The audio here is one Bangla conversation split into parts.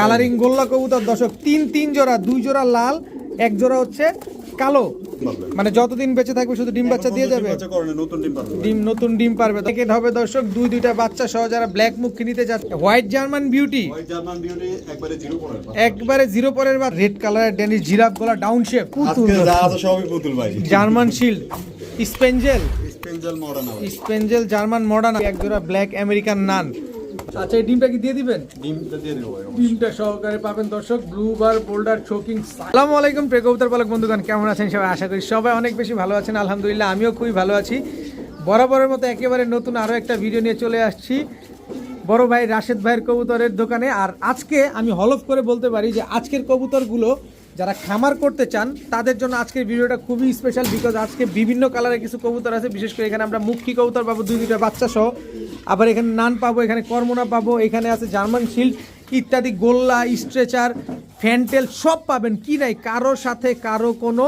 কালারিং গোল্লা কবুতর দর্শক তিন তিন জোড়া দুই জোড়া লাল এক জোড়া হচ্ছে কালো। মানে যতদিন বেঁচে থাকবে শুধু ডিম বাচ্চা দিয়ে যাবে। ডিম নতুন ডিম পারবে। প্যাকেট হবে দর্শক দুই দুইটা বাচ্চা সহ যারা ব্ল্যাক মুখ নিতে যাচ্ছে। হোয়াইট জার্মান বিউটি একবারে জিরো পরে একবারে জিরো পরের বা রেড কালারের ড্যানিশ জিরাফ গলা ডাউন শেপ পুতুল ভাই। German shield spangle spangle modern ভাই স্পেঞ্জেল জার্মান মডার্ন এক জোড়া ব্ল্যাক আমেরিকান নান আচ্ছা এই ডিমটা কি দিয়ে দিবেন? ডিমটা দিয়ে দেবো টিমটা সহকারে পাবেন দর্শক ব্লু বার বোল্ডার চোকিং আসসালামু আলাইকুম প্রিয় কবুতর পালক বন্ধুগণ কেমন আছেন সবাই? আশা করি সবাই অনেক বেশি ভালো আছেন। আলহামদুলিল্লাহ আমিও খুবই ভালো আছি। বরাবরের মতো একেবারে নতুন আরও একটা ভিডিও নিয়ে চলে আসছি। বড় ভাই রাশেদ ভাইয়ের কবুতরের দোকানে। আর আজকে আমি হলফ করে বলতে পারি যে আজকের কবুতরগুলো যারা খামার করতে চান, তাদের জন্য আজকের ভিডিওটা খুবই স্পেশাল বিকজ আজকে বিভিন্ন কালারের কিছু কবুতর আছে। বিশেষ করে এখানে আমরা মুখী কবুতর পাবো, দুই দুইটা বাচ্চা সহ। আবার এখানে নান পাবো, এখানে কর্মনা পাবো, এখানে আছে জার্মান শিল্ড ইত্যাদি গোল্লা স্ট্রেচার ফ্যান্টেল সব পাবেন। কি নাই? কারোর সাথে কারও কোনো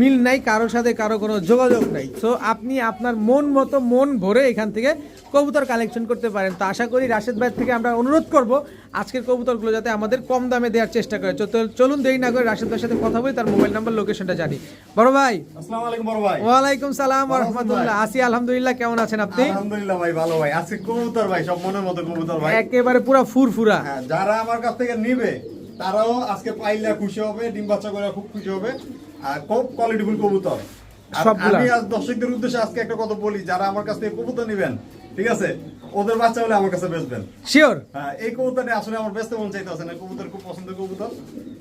মিল নাই, কারোর সাথে কারও কোনো যোগাযোগ নাই। সো আপনি আপনার মন মতো মন ভরে এখান থেকে কবুতর কালেকশন করতে পারেন। তো আশা করি রাশেদ ভাই থেকে আমরা অনুরোধ করব আজকের কবুতরগুলো যাতে আমাদের কম দামে দেওয়ার চেষ্টা করে। চলুন দেরি না করে রাশেদ ভাইয়ের সাথে কথা বলি তার মোবাইল নাম্বার লোকেশনটা জানি। বড় ভাই। আসসালামু আলাইকুম বড় ভাই। ওয়ালাইকুম সালাম রহমতুল্লাহ। আসি আলহামদুলিল্লাহ। কেমন আছেন আপনি? আলহামদুলিল্লাহ ভাই ভালো ভাই। আজকে কবুতর ভাই সব মনের মতো কবুতর ভাই। একেবারে পুরা ফুরফুরা। হ্যাঁ যারা আমার কাছ থেকে নিবে তারাও আজকে পাইলে খুশি হবে ডিম বাচ্চা করে খুব খুশি হবে। আর খুব কোয়ালিটিফুল কবুতর। আমি আজ দর্শকদের উদ্দেশ্যে আজকে একটা কথা বলি যারা আমার কাছ থেকে কবুতর নিবেন ঠিক আছে? ওদের বাচ্চা হলে আমার কাছে বেচবেন শিওর হ্যাঁ এই কবুতরটা আসলে আমার ব্যস্ত মন চাইতেছে না। কবুতর খুব পছন্দের কবুতর।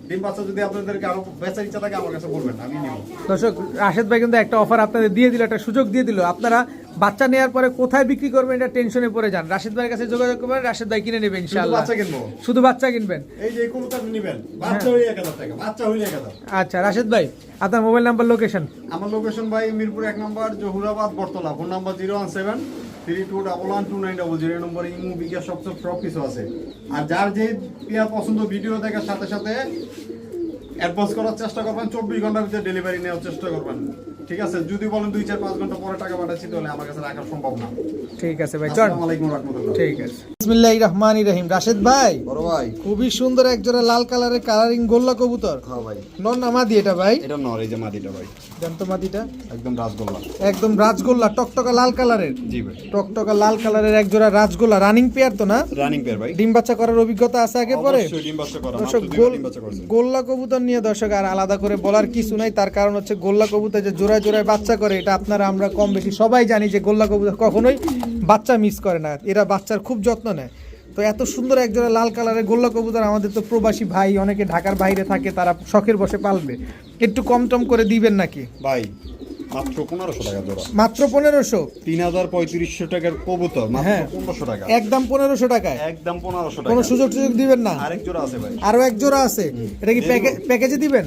ডিম বাচ্চা যদি আপনাদেরকে আরও বেচার ইচ্ছা থাকে আমার কাছে বলবেন আমি নিব। দর্শক রাশেদ ভাই কিন্তু একটা অফার আপনাদের দিয়ে দিল একটা সুযোগ দিয়ে দিল। আপনারা বাচ্চা নেওয়ার পরে কোথায় বিক্রি করবেন এটা টেনশনে পড়ে যান। রাশেদ ভাইয়ের কাছে যোগাযোগ করবেন রাশেদ ভাই কিনে নেবেন ইনশাআল্লাহ। বাচ্চা কিনবো? শুধু বাচ্চা কিনবেন। এই যে কবুতর নিবেন বাচ্চা হইলে এক হাজার টাকা বাচ্চা হইলে এক হাজার। আচ্ছা রাশেদ ভাই আপনার মোবাইল নাম্বার লোকেশন আমার লোকেশন ভাই মিরপুর এক number Jahurabad Bottola. Phone number zero one seven three two double one two nine double zero number Imo bKash সব সব কিছু আছে। আর যার যে পেয়ার পছন্দ ভিডিও দেখার সাথে সাথে অ্যাডভান্স করার চেষ্টা করবেন, চব্বিশ ঘণ্টার ভিতরে ডেলিভারি নেওয়ার চেষ্টা করবেন। ঠিক আছে? যদি বলেন দুই চার পাঁচ ঘণ্টা পরে টাকা পাঠাচ্ছি তাহলে আমার কাছে রাখা সম্ভব না। ঠিক আছে ভাই চল। আসসালামু আলাইকুম ঠিক আছে। বিসমিল্লাহির রহমানির রহিম। রাশেদ ভাই বড় ভাই। খুবই সুন্দর এক জোড়া লাল কালারের কালারিং গোল্লা কবুতর। হ্যাঁ ভাই। এটা ভাই? এটা নর এই যে মাদিটা ভাই। জান তো মাদিটা? একদম রাসগোল্লা একদম রাজগোল্লা টকটকা লাল কালারের। জি ভাই। টকটকা লাল কালারের এক জোড়া রাজগোল্লা রানিং পেয়ার তো না? রানিং পেয়ার ভাই। ডিম বাচ্চা করার অভিজ্ঞতা আছে আগে পরে? অবশ্যই ডিম বাচ্চা করা দর্শক গোল্লা কবুতর নিয়ে দর্শক আর আলাদা করে বলার কিছু নাই। তার কারণ হচ্ছে গোল্লা কবুতর যে জোড়ায় জোড়ায় বাচ্চা করে, এটা আপনারা আমরা কম বেশি সবাই জানি যে গোল্লা কবুতর কখনোই বাচ্চা মিস করে না। এরা বাচ্চার খুব যত্ন নেয়। তো এত সুন্দর এক জোড়া লাল কালারের গোল্লা কবুতর আমাদের তো প্রবাসী ভাই, অনেকে ঢাকার বাইরে থাকে, তারা শখের বসে পালবে। একটু কম টম করে দিবেন নাকি? ভাই মাত্র পনেরোশো টাকা জোড়া। মাত্র পনেরোশো? তিন হাজার পঁয়ত্রিশশো টাকার কবুতর হ্যাঁ। পনেরোশো টাকা। একদম পনেরোশো টাকায়? একদম পনেরোশো কোনো সুযোগ সুযোগ দিবেন না? আরেক জোড়া আছে ভাই। আরও এক জোড়া আছে? এটা কি প্যাকে- প্যাকেজে দিবেন?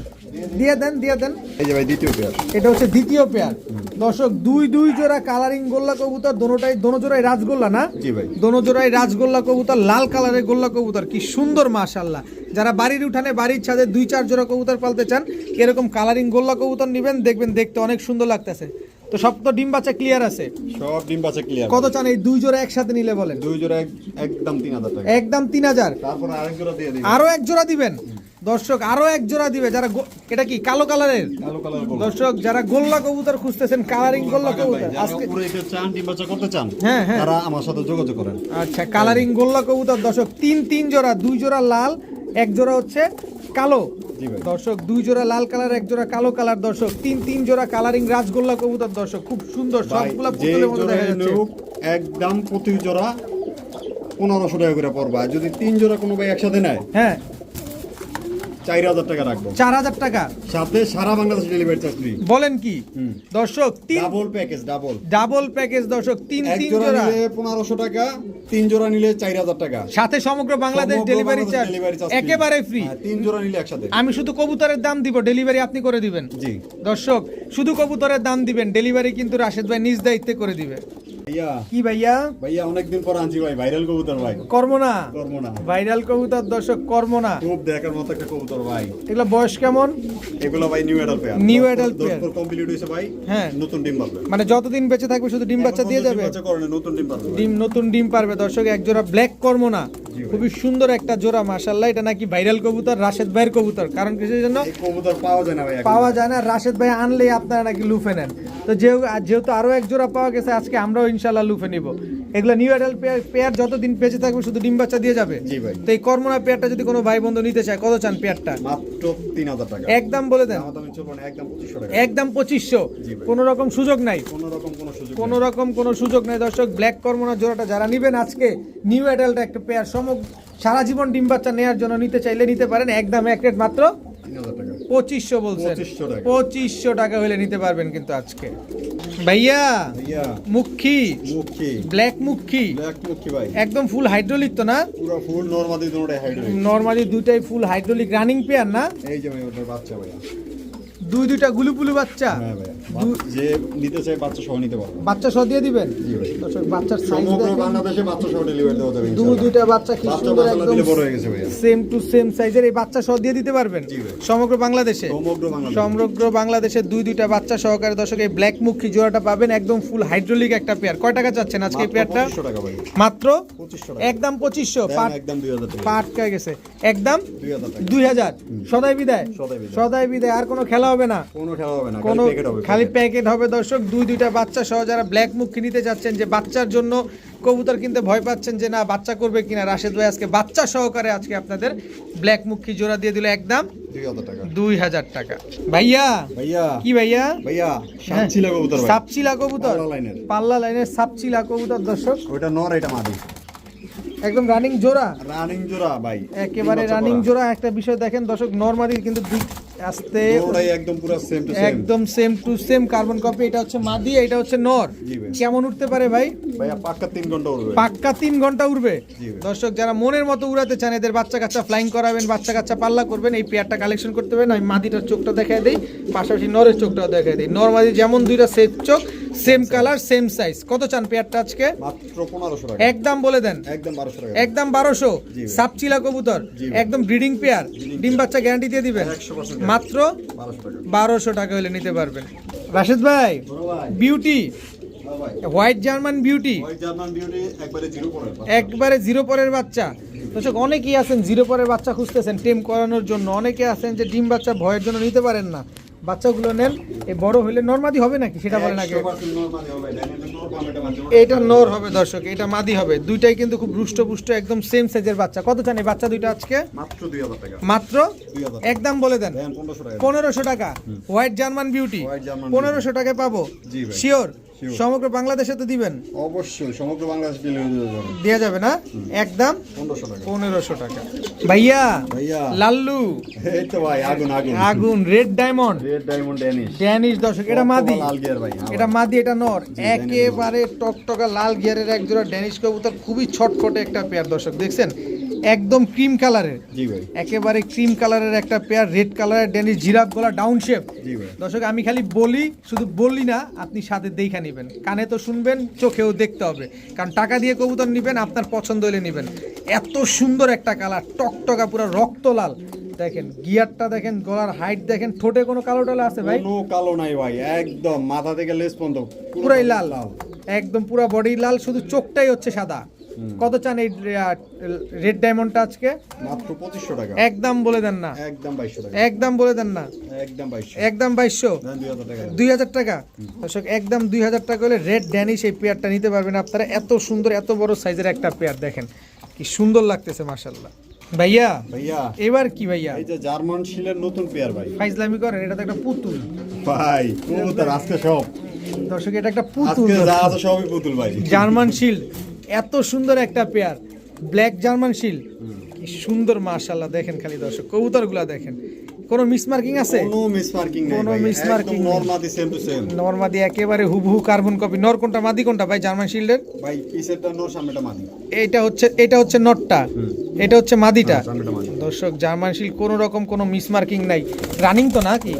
দিয়ে দেন দিয়ে দেন। এই যে ভাই দ্বিতীয় পেয়ার এটা হচ্ছে দ্বিতীয় পেয়ার দর্শক দুই দুই জোড়া কালারিং গোল্লা কবুতর দোনোটাই দোনো জোড়াই রাজগোল্লা না? জি ভাই। দোনো জোড়াই রাজগোল্লা কবুতর লাল কালারের গোল্লা কবুতর। কি সুন্দর মাশাল্লাহ যারা বাড়ির উঠানে বাড়ির ছাদে দুই চার জোড়া কবুতর পালতে চান এরকম কালারিং গোল্লা কবুতর নেবেন দেখবেন দেখতে অনেক সুন্দর লাগতেছে। তো সব তো ডিম বাচ্চা ক্লিয়ার আছে? সব ডিম বাচ্চা ক্লিয়ার কত চান এই দুই জোড়া একসাথে নিলে বলেন? দুই জোড়া একদম তিন হাজার টাকা। একদম তিন হাজার। তারপর আরেক জোড়া দিয়ে দিই আরও এক জোড়া দিবেন? দর্শক আরও এক জোড়া দিবে যারা এটা কি কালো কালারের? দর্শক যারা গোল্লা কবুতর খুঁজতেছেন কালারিং গোল্লা কবুতর। আজকে চান ডিম বাচ্চা করতে চান হ্যাঁ, হ্যাঁ। তারা আমার সাথে যোগাযোগ করেন। আচ্ছা কালারিং গোল্লা কবুতর দর্শক তিন তিন জোড়া দুই জোড়া লাল এক জোড়া হচ্ছে কালো। দর্শক দুই জোড়া লাল কালার এক জোড়া কালো কালার। দর্শক তিন তিন জোড়া কালারিং রাজগোল্লা কবুতর দর্শক খুব সুন্দর সবগুলা পুতুলের মতো দেখা যাচ্ছে। একদম প্রতি জোড়া পনেরোশো টাকা করে পড়বা। যদি তিন জোড়া কোনো ভাই একসাথে নেয় হ্যাঁ। চার হাজার টাকা রাখব। চার হাজার টাকা? সাথে সারা বাংলাদেশ ডেলিভারি চার্জ ফ্রি বলেন কি? দর্শক তিন double package double double package দর্শক তিন তিন জোড়া জোড়া। নিলে পনেরোশো টাকা তিন জোড়া নিলে চার হাজার টাকা। সাথে সমগ্র বাংলাদেশ ডেলিভারি চার্জ। একেবারে ফ্রি হ্যাঁ, তিন জোড়া নিলে একসাথে। আমি শুধু কবুতরের দাম দিব ডেলিভারি আপনি করে দিবেন। জি। দর্শক শুধু কবুতরের দাম দিবেন ডেলিভারি কিন্তু রাশেদ ভাই নিজ দায়িত্বে করে দিবে। ভাইয়া। কি ভাইয়া? ভাইয়া অনেকদিন পর আনছি ভাই ভাইরাল কবুতর ভাই। কর্ম না করব না ভাইরাল কবুতর দর্শক কর্ম না খুব দেখার মতো একটা কবুতর ভাই। এগুলো বয়স কেমন? এগুলো ভাই new pair. New adult pair। Complete ভাই। হ্যাঁ। নতুন ডিম পারবে। মানে যতদিন বেঁচে থাকবে শুধু ডিম বাচ্চা দিয়ে যাবে? বাচ্চা করে নতুন ডিম পারবে ডিম নতুন ডিম পারবে। দর্শক এক জোড়া ব্ল্যাক কর্ম না জি ভাই। খুবই সুন্দর একটা জোড়া মাশাল্লাহ এটা নাকি ভাইরাল কবুতর রাশেদ ভাইয়ের কবুতর। কারণ কিসের জন্য? কবুতর পাওয়া যায় না ভাই পাওয়া যায় না। রাশেদ ভাই আনলেই আপনারা নাকি লুফে নেন। তো যেহেতু আর যেহেতু আরও এক জোড়া পাওয়া গেছে আজকে আমরাও ইনশাল্লাহ লুফে নিব। এগুলো নিউ অ্যাডাল্ট পেয়ার পেয়ার যতদিন বেঁচে থাকবে শুধু ডিম বাচ্চা দিয়ে যাবে। জি ভাই। তো এই কর্মনা পেয়ারটা যদি কোনো ভাই বন্ধু নিতে চায় কত চান পেয়ারটা মাত্র তিন হাজার টাকা। একদম বলে দেন। একদম পঁচিশশো টাকা। একদম। কোনো রকম সুযোগ নাই। কোনো রকম কোনো সুযোগ কোনো রকম কোনো সুযোগ নাই। দর্শক ব্ল্যাক কর্মনা জোড়াটা যারা নিবেন আজকে নিউ অ্যাডাল্ট একটা পেয়ার সমগ্র সারা জীবন ডিম বাচ্চা নেওয়ার জন্য নিতে চাইলে নিতে পারেন। একদম এক রেট মাত্র পঁচিশশো বলছেন। পঁচিশশো টাকা। হলে নিতে পারবেন কিন্তু আজকে। ভাইয়া মুখি। ব্ল্যাক মুখী। একদম ফুল হাইড্রোলিক তো না? নর্মালি দুইটাই ফুল হাইড্রোলিক রানিং পেয়ার না? এই যে বাচ্চা ভাইয়া। দুই দুইটা গুলুপুলু বাচ্চা। হ্যাঁ যে নিতে চাই বাচ্চা সহ নিতে পারবে। বাচ্চা সহ দিয়ে দিবেন? ভাই। বাচ্চার সাইজ সমগ্র দেখেন। বাংলাদেশে বাচ্চা সহ ডেলিভারি দেওয়া যাবে দু ইনশাআল্লাহ। দুইটা বাচ্চা কি সুন্দর একদম বড় হয়ে গেছে ভাইয়া। সেম টু সেম সাইজের এই বাচ্চা সহ দিয়ে দিতে পারবেন? সমগ্র বাংলাদেশে? সমগ্র বাংলাদেশ। সমগ্র বাংলাদেশে দুই দুইটা বাচ্চা সহকারে দর্শক এই ব্ল্যাক মুখী জোড়াটা পাবেন একদম ফুল হাইড্রোলিক একটা পেয়ার কয় টাকা চাচ্ছেন আজকে এই মাত্র পেয়ারটা 2500 টাকা ভাই। মাত্র? 2500 টাকা। একদম পঁচিশশো। দেন পাট একদম 2000 টাকা। পাট কে গেছে? একদম 2000 টাকা। দুই হাজার। সদাই বিদায়। সদাই বিদায়। সদাই বিদায়। আর কোনো খেলা হবে না? কোনো হবে না কোনো খালি প্যাকেট হবে হবে। দর্শক দুই দুইটা বাচ্চা সহ যারা ব্ল্যাক মুখ নিতে যাচ্ছেন যে বাচ্চার জন্য কবুতর কিনতে ভয় পাচ্ছেন যে না বাচ্চা করবে কিনা রাশেদ ভাই আজকে বাচ্চা সহকারে আজকে আপনাদের ব্ল্যাক মুখী জোড়া দিয়ে দিল? একদম দুই হাজার টাকা। ভাইয়া? ভাইয়া। কি ভাইয়া? ভাইয়া সাতছিলা কবুতর ভাই। সাপচিলা কবুতর? পাল্লা লাইনের। সাপচিলা কবুতর দর্শক। ওটা নর এটা মাদি। একদম রানিং জোড়া? রানিং জোড়া ভাই। একেবারে রানিং জোড়া। একটা বিষয় দেখেন দর্শক নরমালি কিন্তু আস্তে একদম পুরো সেম টু সেম একদম same to same carbon copy এটা হচ্ছে মাদি এটা হচ্ছে নর। কেমন উঠতে পারে ভাই? ভাইয়া পাক্কা 3 ঘণ্টা উড়বে। পাক্কা তিন ঘণ্টা উড়বে? দর্শক যারা মনের মতো উড়াতে চান এদের বাচ্চা কাচ্চা ফ্লাইং করাবেন বাচ্চা কাচ্চা পাল্লা করবেন এই পেয়ারটা কালেকশন করতে পারেন। আমি মাদিটার চোখটা দেখাই দিই পাশাপাশি নরের চোখটাও দেখাই দিই। নর্মালি যেমন দুইটা সেট চোখ সেম কালার সেম সাইজ কত চান পেয়ারটা আজকে? মাত্র 1500 টাকা। একদম বলে দেন। একদম 1200 টাকা। একদম বারোশো। সাপচিলা কবুতর। একদম ব্রিডিং পেয়ার ডিম বাচ্চা গ্যারান্টি দিয়ে দিবেন। 100% মাত্র বারোশো টাকা হলে নিতে পারবেন। রাশেদ ভাই বিউটি হ্যাঁ হোয়াইট জার্মান বিউটি একবারে জিরো পরের বাচ্চা। দর্শক অনেকেই আছেন জিরো পরের বাচ্চা খুঁজতেছেন টেম করানোর জন্য। অনেকে আছেন যে ডিম বাচ্চা ভয়ের জন্য নিতে পারেন না। বাচ্চাগুলো নেন এই বড় হলে নর্মাদি হবে নাকি? সেটা বলেন আগে। 100% নরমাল হবে ডাইনামিক নর পামেটা মাঝে এটা নর হবে দর্শক এটা মাদি হবে। দুইটাই কিন্তু খুব রুষ্ট পুষ্ট একদম সেম সাইজের বাচ্চা। কত চান এই বাচ্চা দুইটা আজকে? মাত্র 2000 টাকা। মাত্র? একদম বলে দেন। দেন 1500 টাকা। পনেরোশো টাকা। হোয়াইট জার্মান বিউটি পনেরোশো টাকায় পাবো। শিওর. সমগ্র বাংলাদেশে তো দিবেন? অবশ্যই সমগ্র বাংলাদেশ দেওয়া যাবে। না? একদম পনেরোশো টাকা। ভাইয়া ভাইয়া। লাল্লু। এই তো ভাই আগুন আগুন। আগুন red diamond. Red diamond Danish. Danish দর্শক এটা মাদি। লাল গিয়ার ভাই এটা মাদি এটা নর। একেবারে টকটকা লাল গিয়ারের এক জোড়া ড্যানিশ কবুতর খুবই ছটফটে একটা পেয়ার দর্শক দেখছেন? একদম ক্রিম কালারের জি ভাই। একেবারে ক্রিম কালারের একটা পেয়ার রেড কালারের ড্যানিশ জিরাফ গলা ডাউন শেপ জি ভাই। দর্শক আমি খালি বলি শুধু বললি না আপনি সাথে দেখা নেবেন। কানে তো শুনবেন চোখেও দেখতে হবে। কারণ টাকা দিয়ে কবুতর নেবেন আপনার পছন্দ হলে নেবেন। এত সুন্দর একটা কালার টকটকা পুরো রক্ত লাল। দেখেন গিয়ারটা দেখেন গলার হাইট দেখেন ঠোঁটে কোনো কালো টালো আছে ভাই? কোনো কালো নাই ভাই একদম। মাথা থেকে লেস পর্যন্ত। পুরো পুরাই লাল। একদম পুরো বডি লাল শুধু চোখটাই হচ্ছে সাদা। কত চান এই রেড ডায়মন্ডটা আজকে? মাত্র 2500 টাকা। একদম বলে দেন না। একদম 2200 টাকা। একদম বলে দেন না। একদম 2200 একদম বাইশশো? দেন 2000 টাকা। দর্শক একদম দুই হাজার টাকা হলে রেড ড্যানিশ এই পেয়ারটা নিতে পারবেন আপনারা। এত সুন্দর এত বড় সাইজের একটা পেয়ার দেখেন। কি সুন্দর লাগতেছে মাশাল্লাহ ভাইয়া ভাইয়া। এবার কি ভাইয়া? এই যে জার্মান শিলের নতুন পেয়ার ভাই। ফাইজলামি করেন এটা তো একটা পুতুল। ভাই কবুতর আজকে সব। দর্শক এটা একটা পুতুল আজকে যা আছে সবই পুতুল ভাই। জার্মান শিল্ড এত সুন্দর একটা পেয়ার ব্ল্যাক জার্মান শিল কি সুন্দর মাশাল্লাহ দেখেন খালি দর্শক, কবুতরগুলা দেখেন। কোনো মিসমার্কিং আছে? কোনো নেই। নরমাদি সেম টু সেম নর্মাদি একেবারে হুবহু কার্বন কপি নর কোনটা মাদি কোনটা ভাই জার্মান শিল্ডের ভাই পিসেরটা নর সামনেটা মাদি? এইটা হচ্ছে এটা হচ্ছে নটটা। এটা হচ্ছে মাদিটা। হ্যাঁ। দর্শক জার্মান শিল কোনো রকম কোনো মিসমার্কিং নাই। রানিং তো নাকি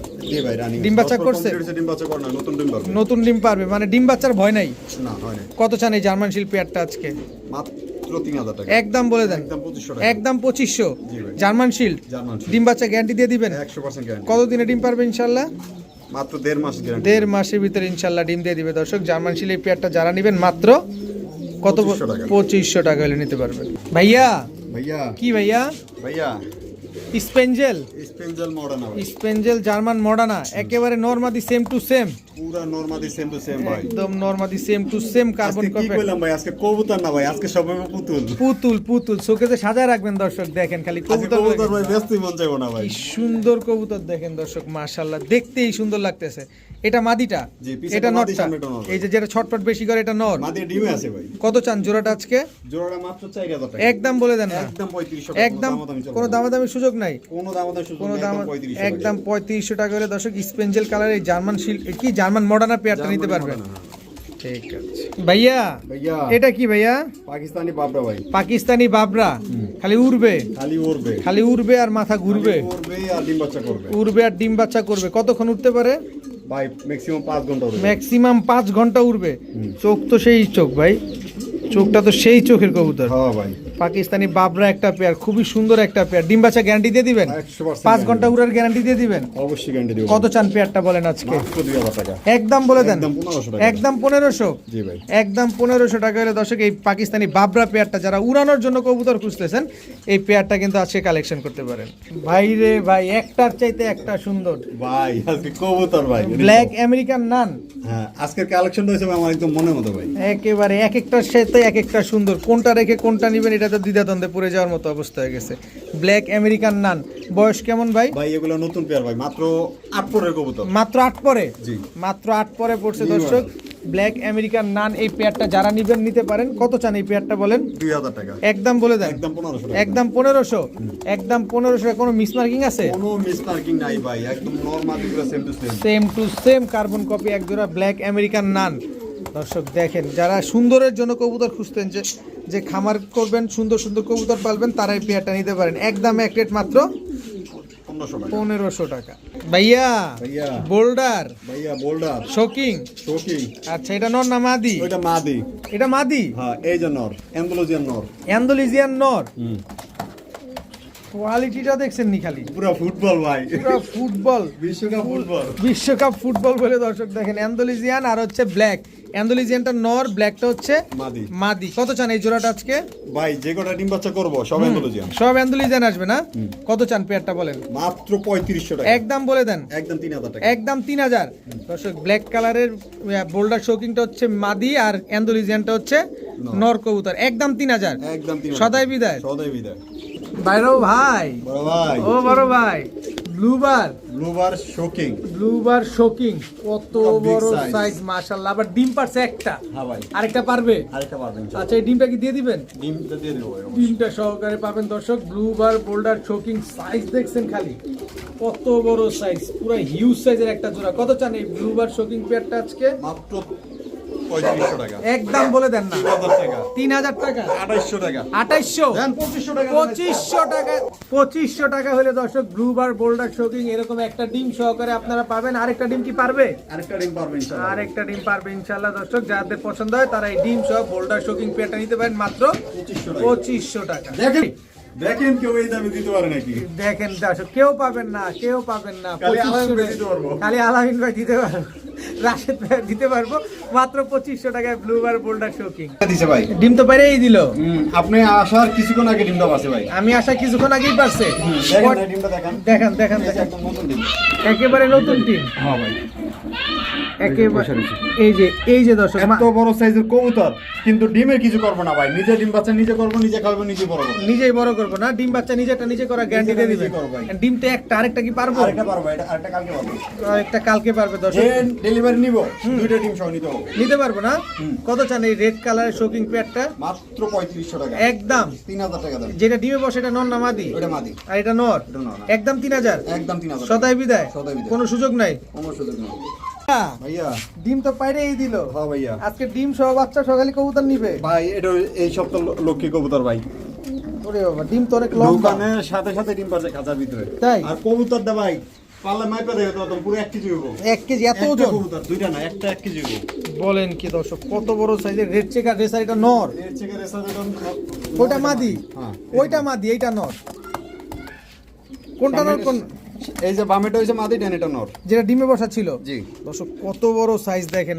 ডিম বাচ্চা করছে? নতুন ডিম পারবে। মানে ডিম বাচ্চার ভয় নাই? কত চান এই জার্মান শিল পেয়ারটা আজকে? মাত্র তিন হাজার টাকা। একদম বলে দেন। একদম পঁচিশশো একদম পঁচিশশো। German shield. ডিম বাচ্চা গ্যারান্টি দিয়ে দিবেন? একশো পার্সেন্ট গ্যারান্টি কতদিনে ডিম পারবে ইনশাল্লাহ? মাত্র দেড় মাস দেড় মাসের ভিতরে ইনশাল্লাহ ডিম দিয়ে দিবে। দর্শক জার্মান শিল এই পেয়ারটা যারা নেবেন মাত্র কত 2500 টাকা। পঁচিশশো টাকা হলে নিতে পারবেন। ভাইয়া? ভাইয়া। কি ভাইয়া? ভাইয়া। স্পেঞ্জেল স্পেঞ্জেল মডার্ন ভাই। স্পেঞ্জেল জার্মান মডানা একেবারে নরমাদি সেম টু সেম পুরো নরমাদি সেম টু সেম ভাই। একদম নরমাদি same to same carbon copy কি বললাম ভাই? আজকে কবুতর না ভাই আজকে সবাই পুতুল। পুতুল পুতুল সাজায় রাখবেন দর্শক দেখেন খালি কবুতর কবুতর ভাই ব্যস্তই মন চাইব না ভাই। কি সুন্দর কবুতর দেখেন দর্শক মাশাআল্লাহ দেখতেই সুন্দর লাগতেছে। এটা মাদিটা? এটা মাদি, নর। এই যে যেটা ছটপট বেশি করে এটা নর মাদের ডিমে আছে ভাই। কত চান জোড়াটা আজকে? জোড়াটা মাত্র চার হাজার টাকা। একদম বলে দেন না। একদম পঁয়ত্রিশশো একদম কোনো দামাদামি সুযোগ নাই। কোনো দামাদামি সুযোগ কোনো নেই, দাম একদম পঁয়ত্রিশশো একদম পঁয়ত্রিশশো টাকা করে দর্শক স্পেঞ্জেল কালার এই জার্মান শিল কি জার্মান মডার্না পেয়ারটা নিতে পারবেন ঠিক আছে। ভাইয়া ভাইয়া। এটা কি ভাইয়া? পাকিস্তানি বাবরা ভাই। পাকিস্তানি বাবরা। খালি উড়বে। খালি উড়বে। খালি উড়বে আর মাথা ঘুরবে। উড়বে আর ডিম বাচ্চা করবে। উড়বে আর ডিম বাচ্চা করবে। কতক্ষণ উঠতে পারে? ভাই ম্যাক্সিমাম পাঁচ ঘণ্টা উড়বে। ম্যাক্সিমাম পাঁচ ঘণ্টা উড়বে। চোখ তো সেই চোখ ভাই। চোখটা তো সেই চোখের কবুতর। হ্যাঁ পাকিস্তানি বাবরা একটা পেয়ার খুবই সুন্দর একটা পেয়ার ডিম বাচ্চা গ্যারান্টি দিয়ে দিবেন? পাঁচ ঘণ্টা উড়ার গ্যারান্টি দিয়ে দিবেন? অবশ্যই গ্যারান্টি দিব। কত চান পেয়ারটা বলেন আজকে? একদম বলে দেন। একদম পনেরোশো একদম পনেরোশো? একদম টাকা হলে দর্শক এই পাকিস্তানি বাবরা পেয়ারটা যারা উড়ানোর জন্য কবুতর খুঁজতেছেন এই পেয়ারটা কিন্তু আজকে কালেকশন করতে পারেন। ভাই। রে ভাই একটার চাইতে একটা সুন্দর। ভাই আজকে কবুতর ভাই। ব্ল্যাক আমেরিকান নান হ্যাঁ আজকের কালেকশনটা হয়েছে আমার একদম মনের মতো ভাই। একেবারে এক একটার সাথে এক একটা সুন্দর। কোনটা রেখে কোনটা নিবেন এটা তো দ্বিধাদ্বন্দ্বে পড়ে যাওয়ার মতো অবস্থা হয়ে গেছে। ব্ল্যাক আমেরিকান নান বয়স কেমন ভাই? ভাই এগুলো নতুন পেয়ার ভাই মাত্র আট পরের কবুতর। মাত্র আট পরে? জি। মাত্র আট পরে পড়ছে দর্শক। ব্ল্যাক আমেরিকান নান এই পেয়ারটা যারা নিবেন নিতে পারেন। কত চান এই পেয়ারটা বলেন? দুই হাজার টাকা। একদম বলে দেন। একদম পনেরোশো একদম পনেরোশো? একদম পনেরোশো। কোনো মিসমার্কিং আছে? কোনো মিস মার্কিং নাই ভাই একদম normal same to same same to same carbon copy এক জোড়া ব্ল্যাক আমেরিকান নান দর্শক দেখেন যারা সুন্দরের জন্য কবুতর খুঁজতেন যে যে খামার করবেন সুন্দর সুন্দর কবুতর পালবেন তারা এই পেয়ারটা নিতে পারেন। একদম এক রেট মাত্র পনেরোশো টাকা। ভাইয়া বোল্ডার। ভাইয়া বোল্ডার। শোকিং শোকিং আচ্ছা এটা নর না মাদি? এটা মাদি। এটা মাদি? হ্যাঁ এই যে নর অ্যান্ডোলজিয়ান নর। অ্যান্ডোলিজিয়ান নর? কোয়ালিটিটা দেখছেন নি খালি? পুরো ফুটবল ভাই। পুরো ফুটবল। বিশ্বকাপ ফুটবল। বিশ্বকাপ ফুটবল বলে দর্শক দেখেন অ্যান্ডোলিজিয়ান আর হচ্ছে ব্ল্যাক। অ্যান্ডোলিজিয়ানটা নর ব্ল্যাকটা হচ্ছে মাদি। মাদি। কত চান এই জোড়াটা আজকে? ভাই যে কটা ডিম বাচ্চা করব সব অ্যান্ডোলজিয়ান। সব অ্যান্ডোলিজিয়ান আসবে না? কত চান পেয়ারটা বলেন? মাত্র পঁয়ত্রিশশো টাকা। একদম বলে দেন। একদম তিন হাজার টাকা। একদম তিন হাজার। দর্শক ব্ল্যাক কালারের বোল্ডার শোকিংটা হচ্ছে মাদি আর অ্যান্ডোলিজিয়ানটা হচ্ছে নর। কবুতর। একদম তিন হাজার। একদম তিন সদাই বিদায়। সদাই বিদায়। বাইরো ভাই। বড় ভাই। ও বড় ভাই। ব্লুবার ব্লুবার শোকিং ব্লুবার শোকিং কত বড় সাইজ মাশাআল্লাহ। আবার ডিম পারছে একটা। হ্যাঁ ভাই। আরেকটা পারবে? আরেকটা পারবেন আচ্ছা এই ডিমটা কি দিয়ে দিবেন? ডিমটা দিয়ে দেবো ডিমটা সহকারে পাবেন দর্শক। ব্লুবার বোল্ডার শোকিং সাইজ দেখছেন খালি। কত বড় সাইজ পুরো হিউজ সাইজের একটা জোড়া। কত চান এই ব্লুবার শোকিং পেয়ারটা আজকে? মাত্র পঁয়ত্রিশশো টাকা। একদম বলে দেন না। তিন হাজার টাকা। আঠাইশশো টাকা। আঠাইশশো? পঁচিশশো টাকা। পঁচিশশো টাকা। পঁচিশশো টাকা হলে দর্শক ব্লুবার বোল্ডার শোকিং এরকম একটা ডিম সহকারে আপনারা পাবেন আরেকটা ডিম কি পারবে? আরেকটা ডিম পারবেন ইনশাআল্লাহ। আর একটা ডিম পারবে ইনশাল্লাহ দর্শক। যাদের পছন্দ হয় তারা এই ডিম সহ বোল্ডার শোকিং পেয়ারটা নিতে পারেন মাত্র পঁচিশশো টাকা। দেখেন দেখেন কেউ এই দামে দিতে পারে নাকি? দেখেন দর্শক কেউ পাবেন না কেউ পাবেন না। খালি আলামিন ভাই দিতে পারব। রাশেদ দিতে পারব। মাত্র পঁচিশশো টাকায় ব্লুবার বোল্ডার শোকিং দিছে ভাই। ডিম তো বাইরেই দিল। আপনি আসার কিছুক্ষণ আগে ডিমটা পাচ্ছে ভাই। আমি আসার কিছুক্ষণ আগেই পারছে দেখেন দেখেন। দেখান ডিম। একেবারে নতুন টিম হ্যাঁ ভাই। একেবারে এই যে এই যে দর্শক এত বড় সাইজের কবুতর কিন্তু ডিমের কিছু করব না ভাই। নিজে ডিম বাচ্চা নিজে করব নিজে খাব নিজে বড় করব। নিজেই বড় করব না ডিম বাচ্চা নিজেটা নিজে করা গ্যারান্টি দিয়ে দিবে নিজে করব ভাই। একটা আরেকটা কি পারব? আরেকটা পারব এটা আরেকটা কালকে পারব। একটা কালকে পারবে দর্শক। ডেলিভারি নিব দুইটা ডিম সহ নিতে হবে। নিতে পারব না? কত চান এই রেড কালারের শোকিং পেয়ারটা মাত্র পঁয়ত্রিশশো টাকা। একদম। টাকা দাম। যেটা ডিমে বসে এটা নর নামাদি ওটা মাদি। আর এটা নর? এটা নর না। একদম তিন হাজার? একদম তিন হাজার সদাই বিদায়। কোনো সুযোগ নাই? কোনো সুযোগ নেই। ভাইয়া। ডিম তো পাইরেই দিল। হ্যাঁ ভাইয়া। আজকে ডিম সহ বাচ্চা সকালে কবুতর নিবে? ভাই এটা এই সপ্তাহ লক্ষ্মী কবুতর ভাই। ওরে বাবা ডিম তো অনেক লম্বা। সাথে সাথে ডিম পাচ্ছে খাঁচার ভিতরে। তাই? আর কবুতর দা ভাই পাল্লা মাইপা দেবে তো পুরো কেজি হইব। কেজি এত একটা ওজন? কবুতর দুইটা না একটা এক কেজি হইব। বলেন কি দর্শক কত বড় সাইজের রেড চেকার রেসার এটা নর? রেসার দাম ওইটা মাদি? হ্যাঁ ওইটা মাদি এইটা নর। কোনটা নর কোন এই যে বামেটা হইছে মাদি নর। যেটা ডিমে বসা ছিল। জি। দর্শক কত বড় সাইজ দেখেন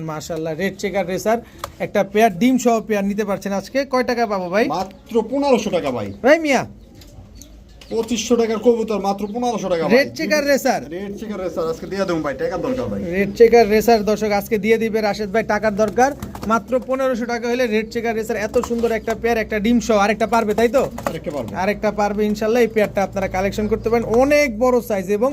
রেড চেকার রেসার একটা পেয়ার ডিম সহ পেয়ার নিতে পারছেন আজকে। কয় টাকা পাবো ভাই? মাত্র পনেরোশো টাকা ভাই। ভাই মিয়া পঁচিশশো টাকার কবুতর মাত্র পনেরোশো টাকা red checker racer red checker racer আজকে দিয়ে দেবো ভাই টাকা দরকার ভাই। রেড চেকার রেসার দর্শক আজকে দিয়ে দিবে রাশেদ ভাই টাকার দরকার। মাত্র পনেরোশো টাকা হলে রেড চেকার রেসার এত সুন্দর একটা পেয়ার একটা ডিম সহ আরেকটা পারবে তাই তো? আরেকটা পারব। আরেকটা পারবে ইনশাল্লাহ এই পেয়ারটা আপনারা কালেকশন করতে পারেন। অনেক বড় সাইজ এবং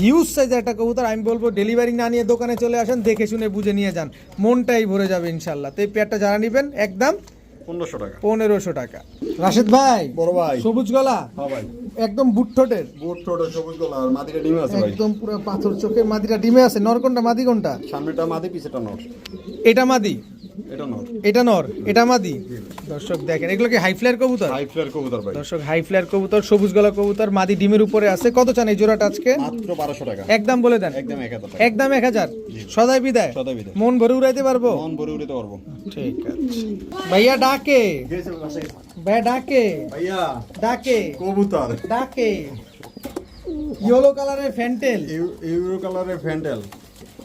হিউজ সাইজের একটা কবুতর আমি বলব ডেলিভারি না নিয়ে দোকানে চলে আসেন দেখে শুনে বুঝে নিয়ে যান। মনটাই ভরে যাবে ইনশাল্লাহ। তো এই পেয়ারটা যারা নেবেন একদম পনেরোশো টাকা। পনেরোশো টাকা। রাশেদ ভাই বড় ভাই। সবুজ গলা? হ্যাঁ ভাই। একদম বুটঠোটের বুট সবুজ গলা আর মাদিটা ডিমে আছে ভাই। একদম পুরো পাথর চোখের মাদিটা ডিমে আছে। নর কোনটা মাদি কোনটা? সামনেটা মাদি পিছেটা নর। এটা মাদি? এটা নর। এটা নর এটা মাদি। দর্শক দেখেন এগুলো কি হাই ফ্লায়ার কবুতর? হাই ফ্লেয়ার কবুতর ভাই। দর্শক হাই ফ্লায়ার কবুতর সবুজ গলা কবুতর মাদি ডিমের উপরে আছে। কত চান এই জোড়াটা আজকে? মাত্র বারোশো টাকা। একদম বলে দেন। একদম এক হাজার টাকা। একদম এক হাজার। সদাই বিদায়। সদাই বিদায়। মন ভরে উড়াইতে পারব? মন ভরে উঠতে পারব। ঠিক আছে। ভাইয়া ডাকে। ভাইয়া ডাকে। ভাইয়া। ডাকে। কবুতর। ডাকে। ইয়েলো কালারের ফ্যান্টেল। ইউ- ইউরো কালারের ফ্যান্টেল।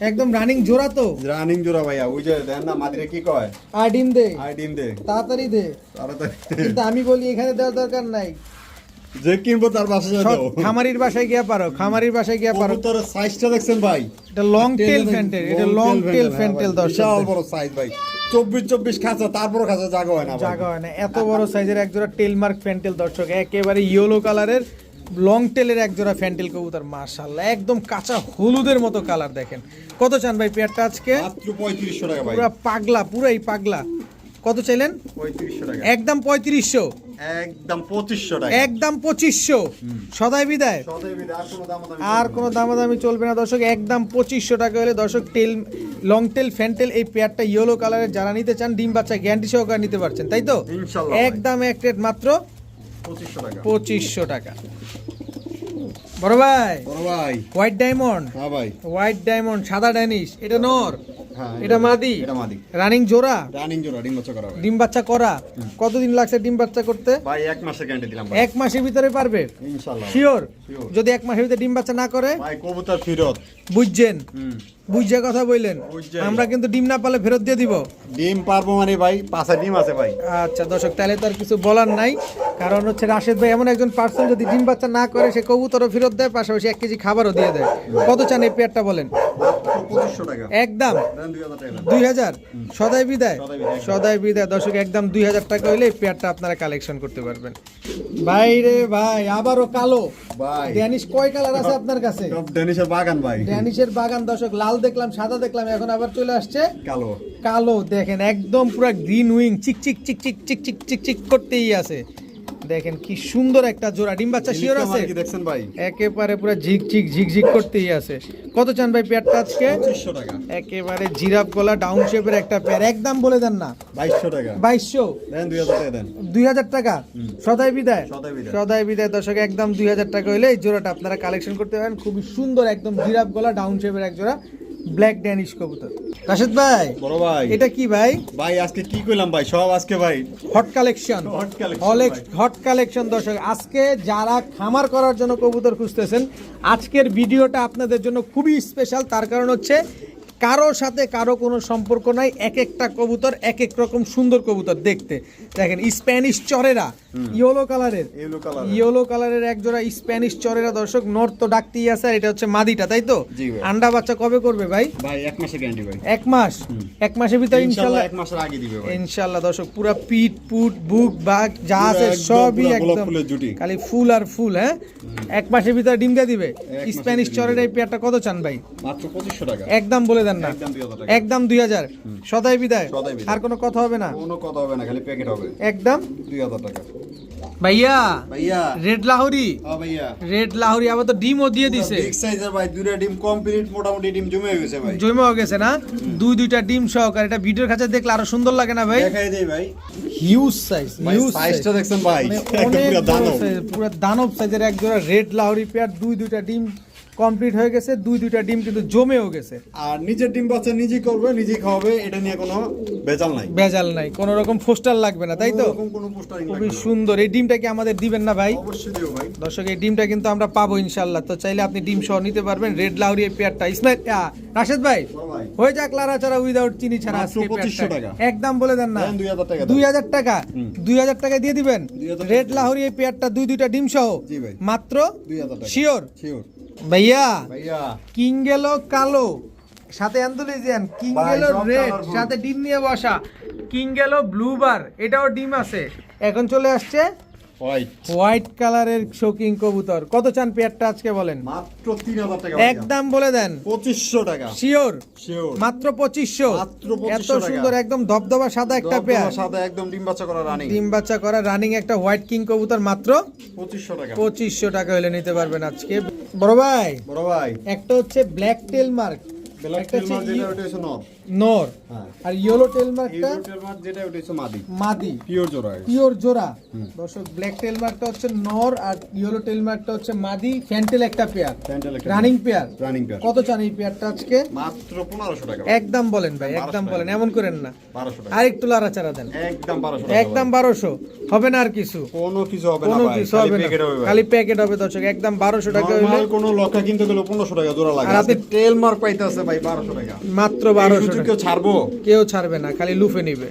একদম রানিং জোড়া তো। রানিং জোড়া ভাইয়া ওই যে দেন না মাদিরে কি কয়? আর ডিম দে। আই ডিম দে। তাড়াতাড়ি দে। তাড়াতাড়ি কিন্তু আমি বলি এখানে দেওয়ার দরকার নাই। যে কিনবো তার বাসায় যাও খামারির বাসায় গিয়া পারো খামারির বাসায় গিয়া পারো। কবুতরের সাইজটা দেখছেন ভাই। এটা লং টেল ফ্যান্টেল এটা লং টেল ফ্যান্টেল বিশাল দর্শক বড় সাইজ ভাই। চব্বিশ চব্বিশ খাঁচা তারপর খাঁচা জাগা হয় না। জায়গা হয় না। এত বড় সাইজের একজোড়া টেলমার্ক ফ্যান্টেল দর্শক একেবারে ইয়েলো কালারের লং টেলের একজোড়া ফ্যান্টেল কবুতর মাশাল্লাহ একদম কাঁচা হলুদের মতো কালার দেখেন। কত চান ভাই পেয়ারটা আজকে? পঁয়ত্রিশশো টাকা পুরা পাগলা পুরাই পাগলা। কত চাইলেন? একদম পঁয়ত্রিশশো। একদম পঁচিশশো একদম পঁচিশশো। সদাই বিদায়। আর কোনো দাম দামি দামাদামি চলবে না দর্শক একদম পঁচিশশো টাকা হলে দর্শক টেল লং টেল ফ্যান্টেল এই পেয়ারটা ইয়েলো কালারের যারা নিতে চান ডিম বাচ্চা গ্যারান্টি সহকারে নিতে পারছেন তাই তো? একদম এক রেট মাত্র। পঁচিশশো টাকা। বড় ভাই? বড় ভাই। হোয়াইট ডায়মন্ড হ্যাঁ ভাই। হোয়াইট ডায়মন্ড সাদা ড্যানিশ এটা নর? হ্যাঁ এটা মাদি? এটা মাদি। রানিং জোড়া? রানিং জোড়া ডিম বাচ্চা করা ডিম বাচ্চা করা? কতদিন লাগছে ডিম বাচ্চা করতে? ভাই এক মাসের গ্যারান্টি দিলাম এক মাসের ভিতরে পারবে? শিওর যদি এক মাসের ভিতরে ডিম বাচ্চা না করে? ভাই কবুতর ফিরত। বুঝছেন? বুঝছে কথা বললেন। আমরা কিন্তু ডিম না পালে ফেরত দিয়ে দিব। ডিম পারব মানে ভাই পাঁচা ডিম আছে ভাই। আচ্ছা দর্শক তাহলে তো আর কিছু বলার নাই। কারণ হচ্ছে রাশেদ ভাই এমন একজন পার্সন যদি ডিম বাচ্চা না করে সে কবুতরও ফেরত দেয় পাশাপাশি এক কেজি খাবারও দিয়ে দেয়। কত চান এই পেয়ারটা বলেন? একদম। দুই হাজার সদাই বিদায়? সদাই বিদায়। দর্শক একদম দুই হাজার টাকা হলে এই পেয়ারটা আপনারা কালেকশন করতে পারবেন। ভাই রে ভাই আবারও কালো। ভাই। ড্যানিশ কয় কালার আছে আপনার কাছে? সব বাগান ভাই। ড্যানিশের বাগান দর্শক লাল দেখলাম সাদা দেখলাম এখন আবার চলে আসছে কালো। কালো দেখেন একদম পুরো গ্রিন উইং চিক চিক চিক চিক চিক চিক চিক চিক করতেই আছে। দেখেন কি সুন্দর একটা জোড়া। ডিম বাচ্চা শিওর আছে? দেখছেন ভাই? একেবারে পুরো ঝিক ঝিক ঝিক ঝিক করতেই আছে। কত চান ভাই পেয়ারটা আজকে? পঁচিশশো টাকা। একেবারে জিরাফ গলা ডাউন শেপের একটা পেয়ার। একদম বলে দেন না। বাইশশো টাকা। বাইশশো? দেন দুই হাজার টাকা দেন। দুই হাজার টাকা? সদাই বিদায়? সদাই বিদায়। সদাই বিদায় দর্শক একদম দুই হাজার টাকা হলে এই জোড়াটা আপনারা কালেকশন করতে পারেন। খুবই সুন্দর একদম জিরাফ গলা ডাউন শেপের এক জোড়া। ব্ল্যাক ড্যানিশ কবুতর। রাশেদ ভাই বড় ভাই। এটা কি ভাই? ভাই আজকে কি কইলাম ভাই? সব আজকে ভাই। হট কালেকশন হট কালেকশন দর্শক আজকে যারা খামার করার জন্য কবুতর খুঁজতেছেন আজকের ভিডিওটা আপনাদের জন্য খুবই স্পেশাল তার কারণ হচ্ছে কারও সাথে কারও কোনো সম্পর্ক নাই এক একটা কবুতর এক এক রকম সুন্দর কবুতর দেখতে। দেখেন স্প্যানিশ চরেরা ইয়েলো কালারের ইয়েলো কালারের এক জোড়া স্প্যানিশ চরেরা দর্শক নর্থ তো ডাকতেই আছে আর এটা হচ্ছে মাদিটা তাই তো? আন্ডা বাচ্চা কবে করবে ভাই? ভাই এক মাসের গ্যারান্টি ভাই। এক মাস? এক মাসের ভিতরে ইনশাআল্লাহ ইনশাল্লাহ এক মাসের আগে দিবে ভাই। ইনশাল্লাহ দর্শক পুরা পিট পুট বুক বাগ যা আছে সবই একদম। খালি ফুল আর ফুল হ্যাঁ? এক মাসের ভিতরে ডিম দিয়ে দিবে। স্প্যানিশ চরের এই পেয়ারটা কত চান ভাই? মাত্র পঁচিশশো টাকা। একদম বলে দেন হাজার না। একদম 2000 টাকা। একদম দুই হাজার। সদাই বিদায়। আর কোনো কথা হবে না? কোনো কথা হবে না খালি প্যাকেট হবে। একদম? দুই হাজার টাকা। ভাইয়া ভাইয়া। রেড লাহোরি। হ্যাঁ ভাইয়া। রেড লাহোরি আবার তো ডিমও দিয়ে দিছে। বিগ সাইজের ভাই দুইটা ডিম কমপ্লিট মোটামুটি ডিম জমে গেছে ভাই। জমে গেছে না? দুই দুইটা ডিম সহকারে। এটা ভিডিওর কাছে দেখলে আরও সুন্দর লাগে না ভাই? দেখাই দেই ভাই। হিউজ সাইজ হিউজ সাইজটা দেখছেন ভাই। মানে পুরো দানব। সাইজের এক জোড়া রেড লাহোরি পেয়ার দুই দুইটা ডিম। কমপ্লিট হয়ে গেছে দুই দুইটা ডিম কিন্তু জমেও গেছে। আর নিজের ডিম বাচ্চা নিজেই করবে নিজেই খাওয়াবে এটা নিয়ে কোনো বেজাল নাই। ভেজাল নাই কোনো রকম ফোস্টার লাগবে না তাই তো? কোনো পোস্টারিং খুবই সুন্দর এই ডিমটা কি আমাদের দিবেন না ভাই? অবশ্যই দিও ভাই। দর্শক এই ডিমটা কিন্তু আমরা পাবো ইনশাল্লাহ তো চাইলে আপনি ডিম সহ নিতে পারবেন রেড লাহোরি এই পেয়ারটা। ইসমাইল রাশেদ ভাই হয়ে যাক লারা চারা উইদাউট চিনি ছাড়া আজকে 2500 পেয়ারটা। টাকা। একদম বলে দেন না। 2000 টাকা। দেন। দুই হাজার টাকা? দুই হাজার টাকা দিয়ে দিবেন? রেড লাহোরি এই পেয়ারটা দুই দুইটা ডিম সহ? জি ভাই। মাত্র? 2000 টাকা। শিওর শিওর ভাইয়া ভাইয়া। কিং গেল কালো সাথে অ্যান্থোলিজিয়ান কিং গেল রেড সাথে ডিম নিয়ে বসা কিং গেল ব্লু বার এটাও ডিম আছে। এখন চলে আসছে হোয়াইট কালারের শোকিং কবুতর। কত চান পেয়ারটা আজকে বলেন? মাত্র 3000 টাকা ভাইয়া। একদম বলে দেন। 2500 টাকা। শিওর শিওর মাত্র পঁচিশশো। এত সুন্দর একদম ধবধবা সাদা একটা পেয়ার। সাদা একদম ডিম বাচ্চা করা রানী ডিম বাচ্চা করা রানিং একটা হোয়াইট কিং কবুতর মাত্র 2500 টাকা। পঁচিশশো টাকা হলে নিতে পারবেন আজকে। বড় ভাই বড় ভাই। একটা হচ্ছে black tail mark black tail হচ্ছে নর নর আর ইয়েলো টেল মার্কটা টেল মাছ যেটা ওটা হচ্ছে মাদি। মাদি। পিওর জোড়া পিওর জোড়া। দর্শক ব্ল্যাক টেল মার্কটা হচ্ছে নর আর ইয়েলো টেল মার্কটা হচ্ছে মাদি। ফ্যান্টেল একটা পেয়ার একটা রানিং পেয়ার রানিং পেয়ার কত চান এই পেয়ারটা আজকে? মাত্র 1500 টাকা। একদম বলেন ভাই একদম বলেন এমন করেন না। 1200 টাকা। আর একটু লাড়াচাড়া দেন। একদম 1200 একদম বারোশো। হবে না আর কিছু। কোনো কিছু হবে না কোনো কিছু খালি হবে না। প্যাকেট হবে ভাই। খালি প্যাকেট হবে দর্শক একদম বারোশো টাকা হইলে। কোনো লক্ষা কিনতে গেলে 1500 টাকা জোড়া লাগে। আর আপনি- টেল মার্ক পাইতেছে ভাই 1200 টাকা। মাত্র বারোশো টাকা। ছাড়বো? কেউ ছাড়বে না খালি লুফে নিবে।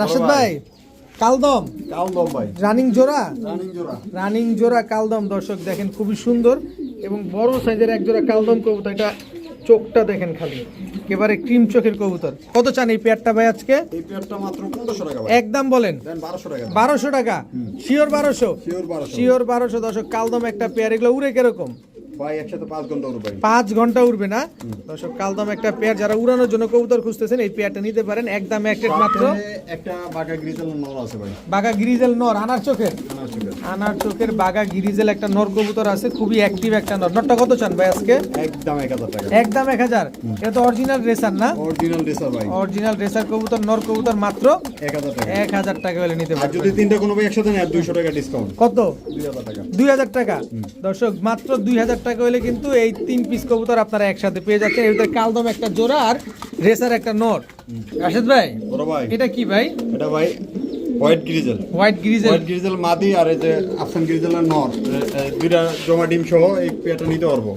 রাশেদ ভাই। ভাই কালদম ভাই। রানিং জোড়া? রানিং জোড়া। রানিং জোড়া কালদম দর্শক দেখেন খুবই সুন্দর এবং বড় সাইজের এক জোড়া কালদম কবুতর এটা চোখটা দেখেন খালি একেবারে ক্রিম চোখের কবুতর। কত চান এই পেয়ারটা ভাই আজকে? এই পেয়ারটা মাত্র 1500 টাকা ভাই। একদম বলেন। 1200 টাকা বারোশো টাকা? শিওর বারোশো? শিওর 1200 শিওর বারোশো দর্শক কালদম একটা পেয়ার এগুলো উড়ে কীরকম? ভাই একসাথে 5 ঘণ্টা উড়বে। পাঁচ ঘণ্টা উড়বে না? দর্শক কালদম একটা পেয়ার যারা উড়ানোর জন্য কবুতর খুঁজতেছেন এই পেয়ারটা নিতে পারেন। একদম এক মাত্র। একটা বাগা গ্রিজেল নর আছে ভাই। বাগা গিরিজেল নর আনার চোখের? আনার চোখের। বাগা গিরিজেল একটা নর কবুতর আছে খুবই অ্যাক্টিভ একটা নর। নরটা কত চান ভাই আজকে? একদম 1000 টাকা। একদম এক হাজার? এটা তো অরিজিনাল রেসার না? অরিজিনাল রেসার ভাই। অরিজিনাল রেসার কবুতর নর কবুতর মাত্র 1000 টাকা। এক হাজার টাকা হলে নিতে আর পারবেন। যদি তিনটা কোনো ভাই একসাথে নেয় 200 টাকা ডিসকাউন্ট কত? 2000 টাকা। দুই হাজার টাকা? দর্শক মাত্র দুই হাজার টাকা হলে কিন্তু এই তিন পিস কবুতর আপনারা একসাথে পেয়ে যাচ্ছেন। এর ভিতরে কালদম একটা জোড়া আর রেসার একটা নর। রাশেদ ভাই বড় ভাই। এটা কি ভাই? এটা ভাই white grizzle. White grizzle. White grizzle মাদি আর এই যে আফসান গ্রিজেলের নর। এ- এ, দুইটা জমা ডিম সহ এই পেয়ারটা নিতে পারব।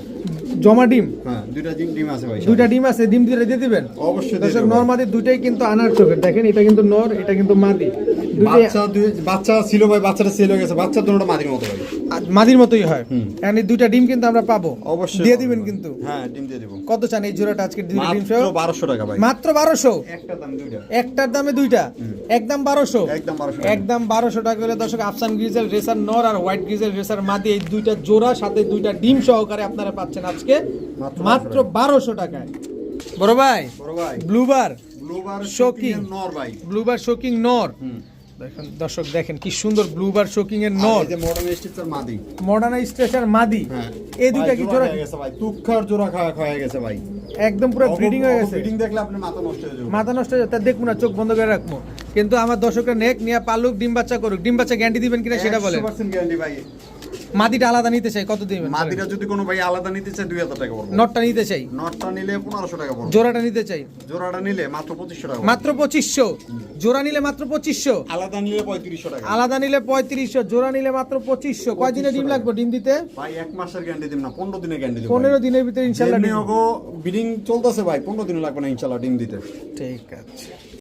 জমা ডিম? হ্যাঁ দুইটা ডিম ডিম আছে ভাই দুইটা ডিম আছে ডিম দিয়ে দিয়ে দিবেন? অবশ্যই দর্শক নর মাদি দুইটাই কিন্তু আনার চোখের দেখেন এটা কিন্তু নর এটা কিন্তু মাদি। বাচ্চা দুই- বাচ্চা ছিল ভাই বাচ্চাটা সেল হয়ে গেছে। বাচ্চা দুটোটা মাদির মতো ভাই। মাদির মতোই হয়। এখন এই দুইটা ডিম কিন্তু আমরা পাবো। অবশ্যই দিয়ে দিবেন কিন্তু। হ্যাঁ ডিম দিয়ে দিব। কত চান এই জোড়াটা আজকে ডিম ডিম মাত্র সহ? 1200 টাকা ভাই। মাত্র বারোশো? একটা দাম দুইটা। একটার দামে দুইটা? একদম বারোশো? একদম 1200 টাকা। একদম বারোশো টাকা হলে দর্শক আফসান গ্রিজেল রেসার নর আর হোয়াইট গ্রিজেল রেসার মাদি এই দুইটা জোড়া সাথে দুইটা ডিম সহকারে আপনারা পাচ্ছেন আজকে। মাত্র মাত্র বারোশো টাকায়। বড় ভাই বড় ভাই। ব্লুবার ব্লুবার Shocking. নর ভাই। ব্লুবার শোকিং নর। দেখেন দর্শক দেখেন কি সুন্দর ব্লুবার শোকিং এর মডার্ন স্ট্রেচার মাদি। মডার্ন স্ট্রেচার মাদি। হ্যাঁ। এই দুইটা কি জোড়া গেছে ভাই তুক্ষার জোড়া খাওয়া খাওয়া গেছে ভাই। একদম পুরো ব্রিডিং হয়ে গেছে। ব্রিডিং দেখলে আপনার মাথা নষ্ট হয়ে যাবে। মাথা নষ্ট হয়ে যাবে, তা দেখব না চোখ বন্ধ করে রাখব। কিন্তু আমার দর্শকরা নেক নিয়ে পালুক ডিম বাচ্চা করুক। ডিম বাচ্চা গ্যারান্টি দিবেন কিনা সেটা বলেন। 100% গ্যারান্টি ভাই। মাদিটা আলাদা নিতে চাই কত দিবেন? মাদিরা যদি কোনো ভাই আলাদা নিতে চায় 2000 টাকা পড়বে। নটটা নিতে চাই? নটটা নিলে 1500 টাকা পড়বে। জোড়াটা নিতে চাই? জোড়াটা নিলে মাত্র 2500 টাকা মাত্র পঁচিশশো? জোড়া নিলে মাত্র পঁচিশশো? আলাদা নিলে 3500 টাকা আলাদা নিলে পঁয়ত্রিশশো জোড়া নিলে মাত্র পঁচিশশো। কয়দিনে ডিম লাগবে ডিম দিতে? ভাই এক মাসের গ্যারান্টি দিন না 15 দিনের গ্যারান্টি দিন পনেরো দিনের ভিতরে ইনশাল্লাহ ডিম হোক চলতেছে ভাই 15 দিন লাগবে না ইনশাআল্লাহ ডিম দিতে। ঠিক আছে।